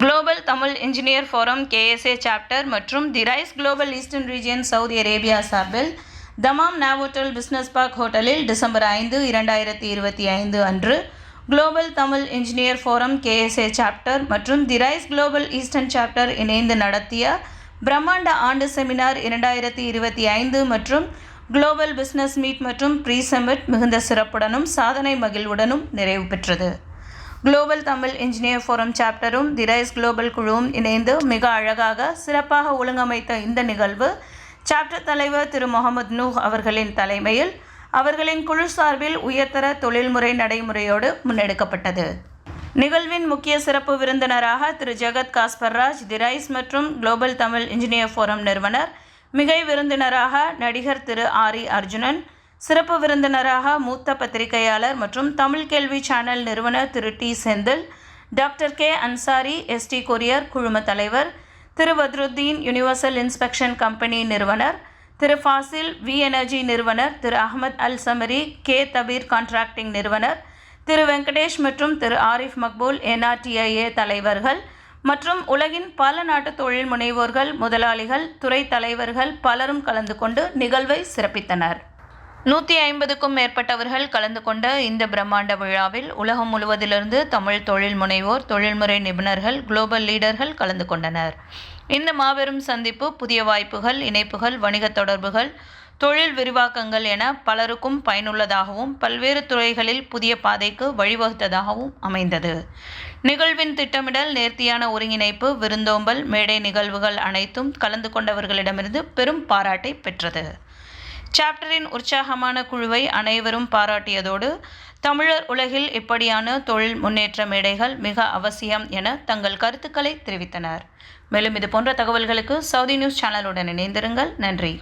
Global Tamil engineer forum K S A chapter மற்றும் the rise global eastern region Saudi Arabia சார்பில் தமாம் Novotel business park ஹோட்டலில் December ஐந்து இரண்டாயிரத்தி இருபத்தி ஐந்து அன்று global Tamil engineer forum K S A chapter மற்றும் the rise global eastern chapter இணைந்து நடத்திய பிரம்மாண்ட ஆண்டு செமினார் இரண்டாயிரத்தி இருபத்தி ஐந்து மற்றும் குளோபல் பிஸ்னஸ் மீட் மற்றும் ப்ரீ சமிட் மிகுந்த சிறப்புடனும் சாதனை மகிழ்வுடனும் நிறைவு பெற்றது. குளோபல் தமிழ் இன்ஜினியர் ஃபோரம் சாப்டரும் தி ரைஸ் குளோபல் குழுவும் இணைந்து மிக அழகாக சிறப்பாக ஒழுங்கமைத்த இந்த நிகழ்வு சாப்டர் தலைவர் திரு முகமது நூஹ் அவர்களின் தலைமையில் அவர்களின் குழு சார்பில் உயர்தர தொழில்முறை நடைமுறையோடு முன்னெடுக்கப்பட்டது. நிகழ்வின் முக்கிய சிறப்பு விருந்தினராக திரு ஜெகத் காஸ்பர்ராஜ் தி ரைஸ் மற்றும் குளோபல் தமிழ் இன்ஜினியர் ஃபோரம் நிறுவனர் மிகை விருந்தினராக நடிகர் திரு ஆரி அர்ஜுனன் சிறப்பு விருந்தினராக மூத்த பத்திரிகையாளர் மற்றும் தமிழ் கேள்வி சேனல் நிறுவனர் Thiru T Senthil doctor K Ansari S T courier குழும தலைவர் Thiru Badruddin universal inspection company நிறுவனர் திரு ஃபாசில் வி எனர்ஜி நிறுவனர் Thiru Ahmed Al Samari K Thabeer contracting நிறுவனர் திரு வெங்கடேஷ் மற்றும் திரு ஆரிஃப் மக்பூல் என்ஆர்டிஐஏ தலைவர்கள் மற்றும் உலகின் பல நாட்டு தொழில் முனைவோர்கள் முதலாளிகள் துறை தலைவர்கள் பலரும் கலந்து கொண்டு நிகழ்வை சிறப்பித்தனர். நூற்றி ஐம்பதுக்கும் மேற்பட்டவர்கள் கலந்து கொண்ட இந்த பிரம்மாண்ட விழாவில் உலகம் முழுவதிலிருந்து தமிழ் தொழில் முனைவோர் தொழில்முறை நிபுணர்கள் குளோபல் லீடர்கள் கலந்து கொண்டனர். இந்த மாபெரும் சந்திப்பு புதிய வாய்ப்புகள் இணைப்புகள் வணிக தொடர்புகள் தொழில் விரிவாக்கங்கள் என பலருக்கும் பயனுள்ளதாகவும் பல்வேறு துறைகளில் புதிய பாதைக்கு வழிவகுத்ததாகவும் அமைந்தது. நிகழ்வின் திட்டமிடல் நேர்த்தியான ஒருங்கிணைப்பு விருந்தோம்பல் மேடை நிகழ்வுகள் அனைத்தும் கலந்து கொண்டவர்களிடமிருந்து பெரும் பாராட்டை பெற்றது. சாப்டரின் உற்சாகமான குழுவை அனைவரும் பாராட்டியதோடு தமிழர் உலகில் இப்படியான தொழில் முன்னேற்ற மேடைகள் மிக அவசியம் என தங்கள் கருத்துக்களை தெரிவித்தனர். மேலும் இது போன்ற தகவல்களுக்கு சவுதி நியூஸ் சேனலுடன் இணைந்திருங்கள். நன்றி.